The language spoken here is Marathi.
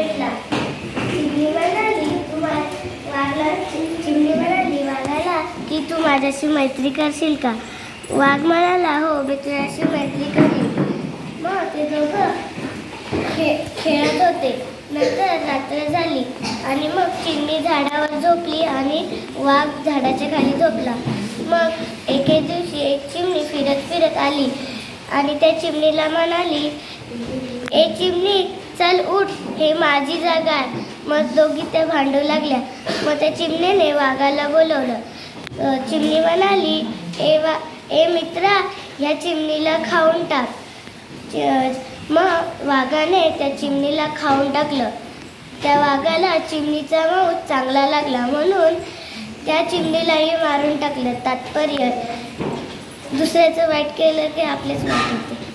भेटला. चिमणी म्हणाली तू वाघला चिमणी म्हणाली वाघाला की तू माझ्याशी मैत्री करशील का? वाघ म्हणाला हो मी तुझ्याशी मैत्री करीन. मग ते दोघं खे खेळत होते. नंतर रात्र झाली आणि मग चिमणी झाडावर झोपली आणि वाघ झाडाच्या खाली झोपला. मग एके दिवशी एक चिमणी फिरत फिरत आली आणि त्या चिमणीला म्हणाली ए चिमणी चल उठ हे माझी जागा आहे. मग दोघी त्या भांडू लागल्या. मग त्या चिमणीने वाघाला बोलवलं. चिमणी म्हणाली ए वा ए मित्रा या चिमणीला खाऊन टाक. मग वाघाने त्या चिमणीला खाऊन टाकलं. त्या वाघाला चिमणीचा मांस चांगला लागला म्हणून त्या चिमणीलाही मारून टाकलं. तात्पर्य दुसऱ्याचं वाईट केलं की आपलेच वाईट होते.